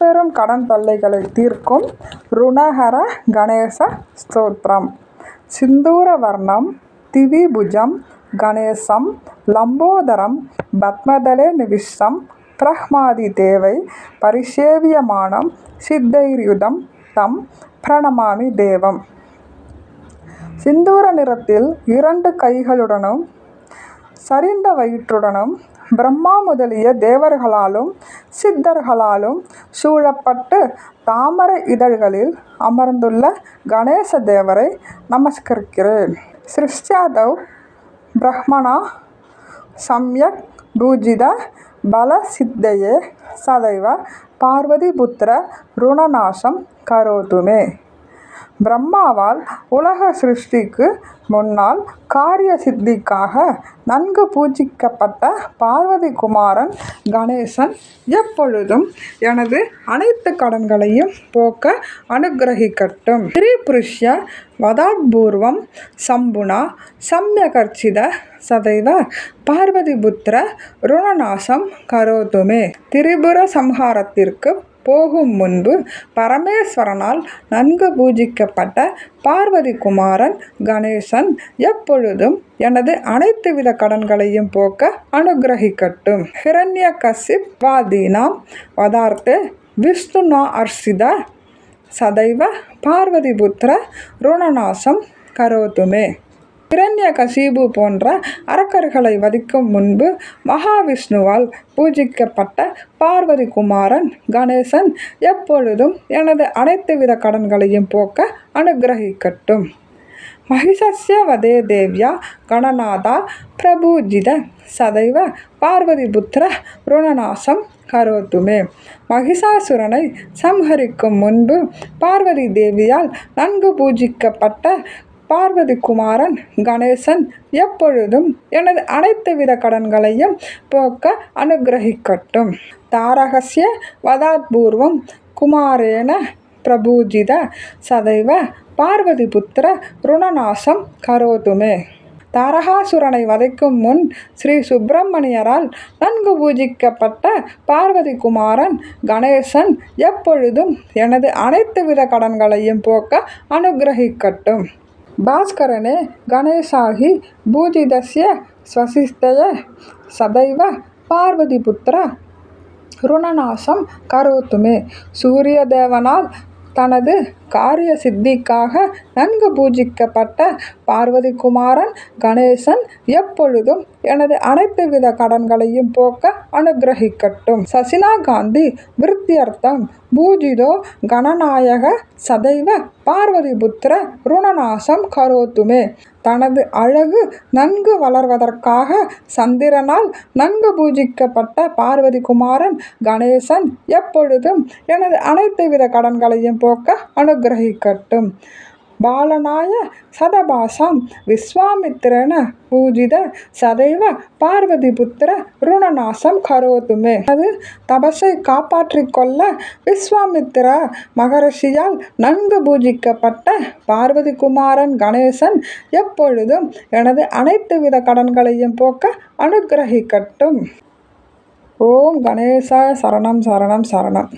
பெரும் கடன் தொல்லைகளை தீர்க்கும் ருணஹர கணேச ஸ்தோத்திரம். சிந்தூர வர்ணம் திவிபுஜம் கணேசம் லம்போதரம் பத்மதலே நிவிஷம் பிரஹ்மாதி தேவை பரிசேவியமானம் சித்தைர்யுதம் தம் பிரணமாமி தேவம். சிந்தூர நிறத்தில் இரண்டு கைகளுடனும் சரிந்த வயிற்றுடனும் பிரம்மா முதலிய தேவர்களாலும் சித்தர்களாலும் சூழப்பட்டு தாமரை இதழ்களில் அமர்ந்துள்ள கணேச தேவரை நமஸ்கரிக்கிறேன். சிருஷ்டாதவ் பிரஹ்மணா சம்யக் பூஜித பல சித்தையே சதைவ பார்வதிபுத்திர ருணநாசம் கரோதுமே. பிரம்மாவால் உலக சிருஷ்டிக்கு முன்னால் காரிய சித்திக்காக நன்கு பூஜிக்கப்பட்ட பார்வதி குமாரன் கணேசன் எப்பொழுதும் எனது அனைத்து கடன்களையும் போக்க அனுகிரகிக்கட்டும். திரிபுருஷ்ய வதாத்பூர்வம் சம்புனா சம்யகர்ச்சித சதைவ பார்வதிபுத்திர ருணநாசம் கரோதுமே. திரிபுர சம்ஹாரத்திற்கு போகும் முன்பு பரமேஸ்வரனால் நன்கு பூஜிக்கப்பட்ட பார்வதி குமாரன் கணேசன் எப்பொழுதும் எனது அனைத்து வித கடன்களையும் போக்க அனுகிரகிக்கட்டும். ஹிரண்ய கசிப் வாதீனாம் வதார்த்தே விஷ்ணுனா அர்சித சதைவ பார்வதிபுத்திர ருணநாசம் கரோதுமே இரண்ய கசீபு போன்ற அரக்கர்களை வதிக்கும் முன்பு மகாவிஷ்ணுவால் பூஜிக்கப்பட்ட பார்வதி குமாரன் கணேசன் எப்பொழுதும் எனது அனைத்து வித கடன்களையும் போக்க அனுகிரகிக்கட்டும். மகிஷஸ்ய வதே தேவ்யா கணநாதா பிரபூஜித சதைவ பார்வதி புத்திர ருணநாசம் கரோத்துமே. மகிஷாசுரனை சம்ஹரிக்கும் முன்பு பார்வதி தேவியால் நன்கு பூஜிக்கப்பட்ட பார்வதி குமாரன் கணேசன் எப்பொழுதும் எனது அனைத்து வித கடன்களையும் போக்க அனுகிரகிக்கட்டும். தாரகசிய வதாத்பூர்வம் குமாரேன பிரபூஜித சதைவ பார்வதிபுத்திர ருணநாசம் கரோதுமே. தாரகாசுரனை வதைக்கும் முன் ஸ்ரீ சுப்பிரமணியரால் நன்கு பூஜிக்கப்பட்ட பார்வதி குமாரன் கணேசன் எப்பொழுதும் எனது அனைத்து வித கடன்களையும் போக்க அனுகிரகிக்கட்டும். ಭಾಸ್ಕರನೇ ಗಣೇಶಾಹಿ பூஜிதஸ்ய ஸ்வசிஸ்தய சதைவ பார்வதிபுத்திர ருணநாசம் கரோத்துமே சூரிய தேவனால் தனது காரிய சித்திக்காக நன்கு பூஜிக்கப்பட்ட பார்வதி குமாரன் கணேசன் எப்பொழுதும் எனது அனைத்து வித கடன்களையும் போக்க அனுகிரகிக்கட்டும். சசினா காந்தி விருத்தியர்த்தம் பூஜிதோ கணநாயக சதைவ பார்வதி புத்திர ருணநாசம் கரோத்துமே. தனது அழகு நன்கு வளர்வதற்காக சந்திரனால் நன்கு பூஜிக்கப்பட்ட பார்வதி குமாரன் கணேசன் எப்பொழுதும் எனது அனைத்து வித கடன்களையும் போக்க அனு அனுகிரகிக்கட்டும் பாலனாய சதபாசாம் விஸ்வாமித்திரன பூஜித சதைவ பார்வதி புத்திர ருணநாசம் கரோதுமே அது தபஸை காப்பாற்றிக் கொள்ள விஸ்வாமித்திர மகரிஷியால் நன்கு பூஜிக்கப்பட்ட பார்வதி குமாரன் கணேசன் எப்பொழுதும் எனது அனைத்து வித கடன்களையும் போக்க அனுகிரகிக்கட்டும் ஓம் கணேசாய சரணம் சரணம் சரணம்.